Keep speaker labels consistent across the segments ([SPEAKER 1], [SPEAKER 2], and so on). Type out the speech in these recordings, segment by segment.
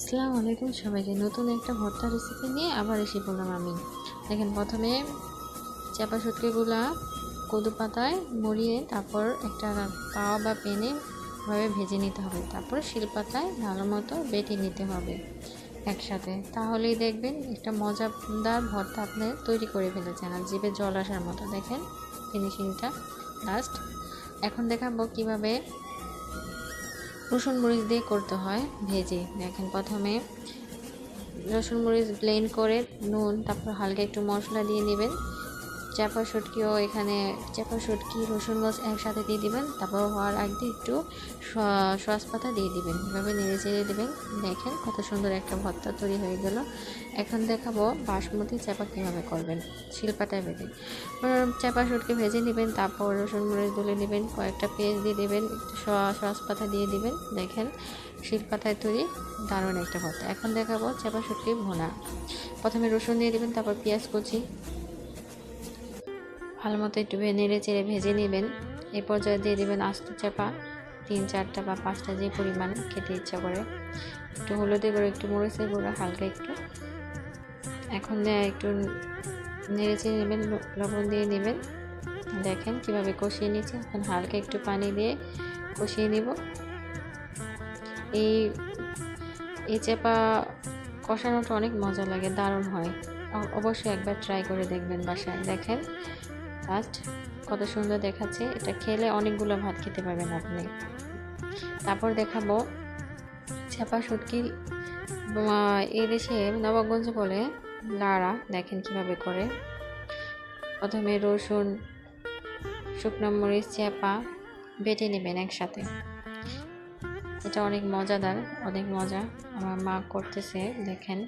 [SPEAKER 1] আসসালামু আলাইকুম সবাইকে। নতুন একটা ভর্তা রেসিপি নিয়ে আবার এসে পড়লাম আমি। দেখেন, প্রথমে চাপা শুটকিগুলা কদু পাতায় মুড়িয়ে তারপর একটা তাওয়া বা পেনে ভাবে ভেজে নিতে হবে। তারপর শিলপাতায় ভালো মতো বেটে নিতে হবে একসাথে। তাহলেই দেখবেন একটা মজাদার ভর্তা আপনি তৈরি করে ফেলেছেন আর জিভে জল আসার মতো। দেখেন ফিনিশিংটা লাস্ট এখন দেখাবো কীভাবে রসুন মরিচ দিয়ে করতে হয়, ভেজে। দেখেন প্রথমে রসুন মরিচ ব্লেন্ড করে নুন, তারপর হালকা একটু মশলা দিয়ে নেবেন। চাপা শুটকিও এখানে চাপা শুটকি, রসুন গাছ একসাথে দিয়ে দিবেন, তারপর হওয়ার আগে একটু সস পাতা দিয়ে দিবেন। এভাবে নেড়ে চেড়ে দেবেন। দেখেন কত সুন্দর একটা ভর্তা তৈরি হয়ে গেল। এখন দেখাবো বাসমতি চাপা কীভাবে করবেন শিলপাতায় ভেজে। চাপা শুটকি ভেজে নেবেন, তারপর রসুন মরিচ গুলে নেবেন, কয়েকটা পেঁয়াজ দিয়ে দেবেন, একটু সস পাতা দিয়ে দিবেন। দেখেন শিলপাতায় তৈরি দারুণ একটা ভর্তা। এখন দেখাবো চাপা শুটকি ভোনা। প্রথমে রসুন দিয়ে দেবেন, তারপর পেঁয়াজ কুচি। ভালো মতো একটু নেড়ে চেড়ে ভেজে নেবেন। এই পর্যায়ে দিয়ে দেবেন আস্ত চাপা, তিন, চারটা বা পাঁচটা যে পরিমাণ খেতে ইচ্ছা করে। একটু হলুদে করে একটু মরিচের গুঁড়া, হালকা একটু। এখন একটু নেড়ে চেড়ে নেবেন লবণ দিয়ে নেবেন। দেখেন কীভাবে কষিয়ে নিচ্ছে এখন হালকা একটু পানি দিয়ে কষিয়ে নিব। এই এই চেপা কষানোটা অনেক মজা লাগে, দারুণ হয়। অবশ্যই একবার ট্রাই করে দেখবেন বাসায়। দেখেন ফার্স্ট কত সুন্দর দেখাচ্ছে। এটা খেলে অনেকগুলো ভাত খেতে পারবেন আপনি। তারপর দেখাবো ছাপা এই দেশে নবাবগঞ্জ বলে লাড়া, দেখেন কীভাবে করে। প্রথমে রসুন, শুকনো মরিচ, চেপা বেটে নেবেন একসাথে। এটা অনেক মজাদার, অনেক মজা। আমার মা করতেছে, দেখেন।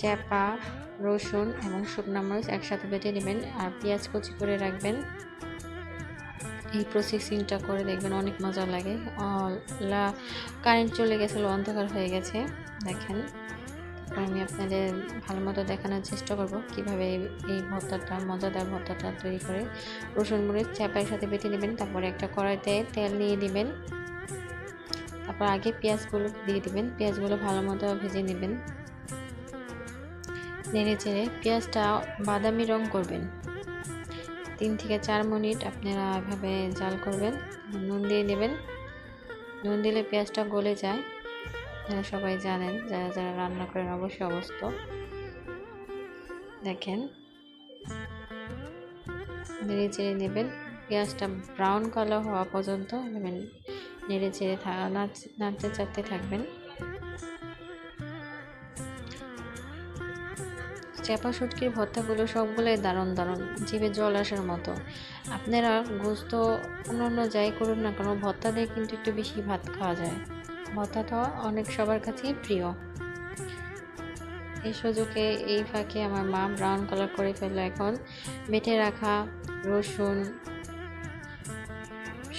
[SPEAKER 1] চ্যাপা, রসুন এবং শুকনো মরিচ একসাথে বেটে নেবেন আর পেঁয়াজ কুচি করে রাখবেন। এই প্রসেসিংটা করে দেখবেন অনেক মজা লাগে। কারেন্ট চলে গেছিল অন্ধকার হয়ে গেছে। দেখেন আমি আপনাদের ভালো মতো দেখানোর চেষ্টা করব কীভাবে এই ভর্তাটা, মজাদার ভর্তাটা তৈরি করে রসুন, মরিচ চ্যাপার সাথে বেটে নেবেন। তারপরে একটা কড়াইতে তেল নিয়ে দিবেন তারপর আগে পেঁয়াজগুলো দিয়ে দিবেন। পেঁয়াজগুলো ভালো মতো ভেজে নেবেন। নেড়ে চেড়ে পেঁয়াজটা বাদামি রং করবেন। তিন থেকে চার মিনিট আপনারা এভাবে জাল করবেন, নুন দিয়ে নেবেন। নুন দিলে পেঁয়াজটা গলে যায়। আপনারা সবাই জানেন, যারা যারা রান্না করেন অবশ্যই অবস্থ। দেখেন। নেড়ে চেড়ে নেবেন। পেঁয়াজটা ব্রাউন কালার হওয়া পর্যন্ত নেড়ে চেড়ে নাচতে চাড়তে থাকবেন। চেপা শুটকির ভর্তাগুলো সবগুলোই দারুণ দারুণ, জিভে জল আসার মতো। আপনারা গোস্ত অন্য অন্য যাই করুন না কেন, ভর্তা দিয়ে কিন্তু একটু বেশি ভাত খাওয়া যায়। ভর্তাটা অনেক সবার কাছেই প্রিয়। এই সুযোগে এই ফাঁকে আমার মা ব্রাউন কালার করে ফেলল এখন। বেটে রাখা রসুন,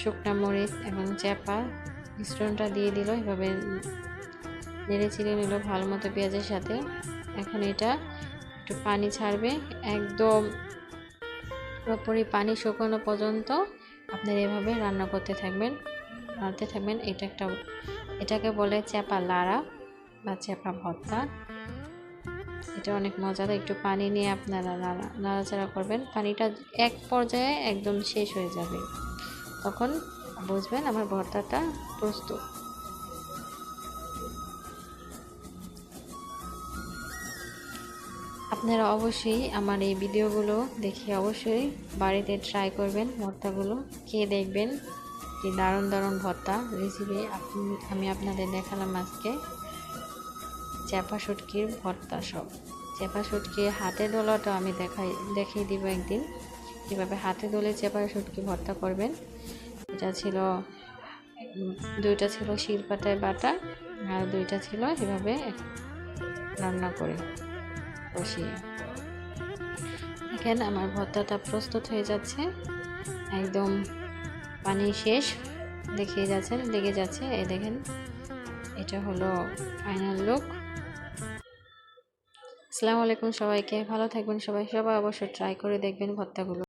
[SPEAKER 1] শুকনা মরিচ এবং চেপা মিশ্রণটা দিয়ে দিল। এভাবে নেড়ে চিড়ে নিল ভালো মতো পেঁয়াজের সাথে। এখন এটা একটু পানি ছাড়বে। একদম পুরোপুরি পানি শুকানো পর্যন্ত আপনারা এভাবে রান্না করতে থাকবেন রাঁধতে থাকবেন। এটা একটা, এটাকে বলে চ্যাপা লাড়া বা চ্যাপা ভর্তা। এটা অনেক মজাদার। একটু পানি নিয়ে আপনারা নাড়াচাড়া করবেন। পানিটা এক পর্যায়ে একদম শেষ হয়ে যাবে। তখন বুঝবেন আমার ভর্তাটা প্রস্তুত। আপনারা অবশ্যই আমার এই ভিডিওগুলো দেখে অবশ্যই বাড়িতে ট্রাই করবেন ভর্তাগুলো, খেয়ে দেখবেন কি দারুণ দারুণ ভর্তা রেসিপি আমি আপনাদের দেখালাম আজকে। চ্যাপা শুটকির ভর্তা সব। চেপা শুটকি হাতে দোলাটা আমি দেখাই, দেখিয়ে দিব একদিন। কীভাবে হাতে দোলে চেপা শুটকি ভর্তা করবেন। এটা ছিল দুইটা ছিল শিলপাতায় বাটা আর দুইটা ছিল এভাবে রান্না করে। বসিয়ে দেখেন, আমার ভর্তাটা প্রস্তুত হয়ে যাচ্ছে। একদম পানি শেষ। দেখিয়ে যাচ্ছেন লেগে যাচ্ছে। এই দেখেন, এটা হলো ফাইনাল লুক আসসালামু আলাইকুম সবাইকে। ভালো থাকবেন সবাই। সবাই অবশ্যই ট্রাই করে দেখবেন ভর্তাগুলো।